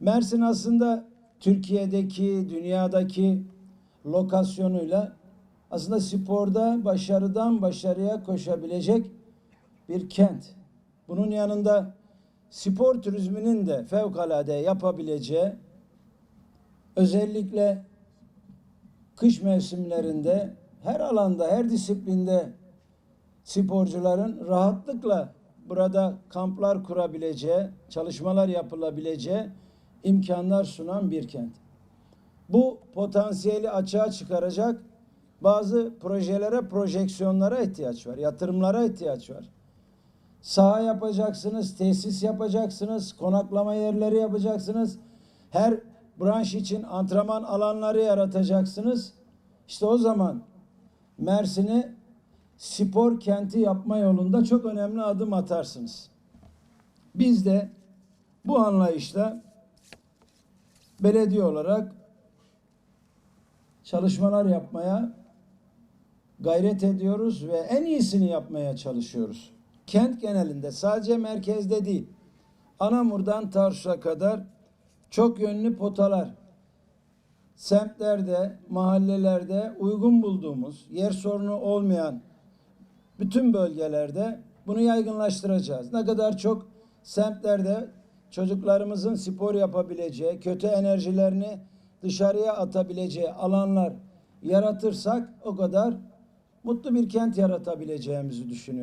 Mersin aslında Türkiye'deki, dünyadaki lokasyonuyla aslında sporda başarıdan başarıya koşabilecek bir kent. Bunun yanında spor turizminin de fevkalade yapabileceği özellikle kış mevsimlerinde her alanda, her disiplinde sporcuların rahatlıkla burada kamplar kurabileceği, çalışmalar yapılabileceği imkanlar sunan bir kent. Bu potansiyeli açığa çıkaracak bazı projelere, projeksiyonlara ihtiyaç var, yatırımlara ihtiyaç var. Saha yapacaksınız, tesis yapacaksınız, konaklama yerleri yapacaksınız. Her branş için antrenman alanları yaratacaksınız. İşte o zaman Mersin'i spor kenti yapma yolunda çok önemli adım atarsınız. Biz de bu anlayışla belediye olarak çalışmalar yapmaya gayret ediyoruz ve en iyisini yapmaya çalışıyoruz. Kent genelinde sadece merkezde değil, Anamur'dan Tarsus'a kadar çok yönlü potalar, semtlerde, mahallelerde uygun bulduğumuz, yer sorunu olmayan bütün bölgelerde bunu yaygınlaştıracağız. Ne kadar çok semtlerde çocuklarımızın spor yapabileceği, kötü enerjilerini dışarıya atabileceği alanlar yaratırsak o kadar mutlu bir kent yaratabileceğimizi düşünüyorum.